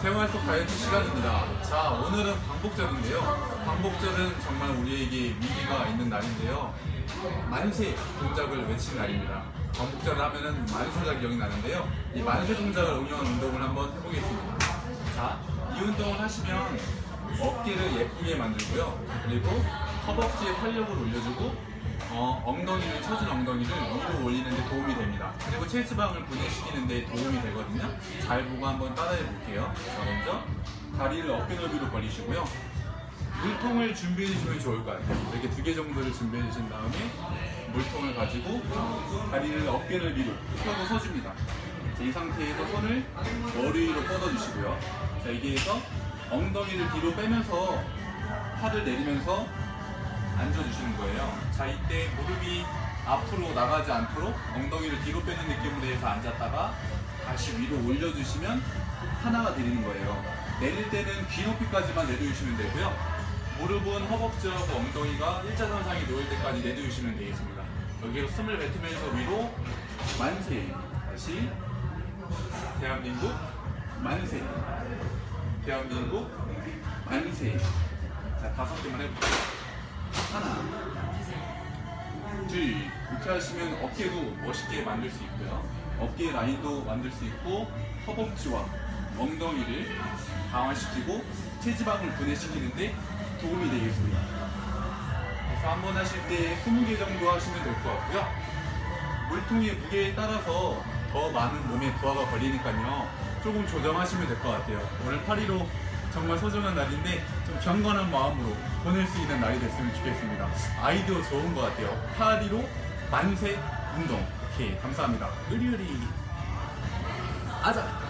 생활 속 다이어트 시간입니다. 자, 오늘은 광복절인데요. 광복절은 정말 우리에게 위기가 있는 날인데요. 만세 동작을 외치는 날입니다. 광복절을 하면은 만세작이 영이 나는데요. 이 만세 동작을 응용한 운동을 한번 해보겠습니다. 자, 이 운동을 하시면 어깨를 예쁘게 만들고요. 그리고 허벅지에 활력을 올려주고 어, 엉덩이를 쳐준 엉덩이를 위로 올리는 데. 그리고 체지방을 분해시키는 데 도움이 되거든요. 잘 보고 한번 따라해 볼게요. 자, 먼저 다리를 어깨 넓이로 벌리시고요. 물통을 준비해 주시면 좋을 것 같아요. 이렇게 두 개 정도를 준비해 주신 다음에 물통을 가지고 다리를 어깨를 위로 펴고 서줍니다. 자, 이 상태에서 손을 머리 위로 뻗어주시고요. 자, 여기에서 엉덩이를 뒤로 빼면서 팔을 내리면서 앉아주시는 거예요. 자, 이때 무릎이 앞으로 나가지 않도록 엉덩이를 뒤로 빼는 느낌으로 해서 앉았다가 다시 위로 올려주시면 하나가 되는 거예요. 내릴 때는 귀 높이까지만 내려주시면 되고요. 무릎은 허벅지하고 엉덩이가 일자선상에 놓일 때까지 내려주시면 되겠습니다. 여기로 숨을 뱉으면서 위로 만세. 다시 대한민국 만세. 대한민국 만세. 자, 다섯 개만 해볼게요. 둘, 이렇게 하시면 어깨도 멋있게 만들 수 있고요. 어깨 라인도 만들 수 있고 허벅지와 엉덩이를 강화시키고 체지방을 분해시키는데 도움이 되겠습니다. 그래서 한 번 하실 때 20개 정도 하시면 될 것 같고요. 물통의 무게에 따라서 더 많은 몸에 부하가 걸리니까요. 조금 조정하시면 될 것 같아요. 오늘 8.15 정말 소중한 날인데 좀 경건한 마음으로 보낼 수 있는 날이 됐으면 좋겠습니다. 아이디어 좋은 것 같아요. 8.15 만세 운동. 오케이, 감사합니다. 의리의리. 아자!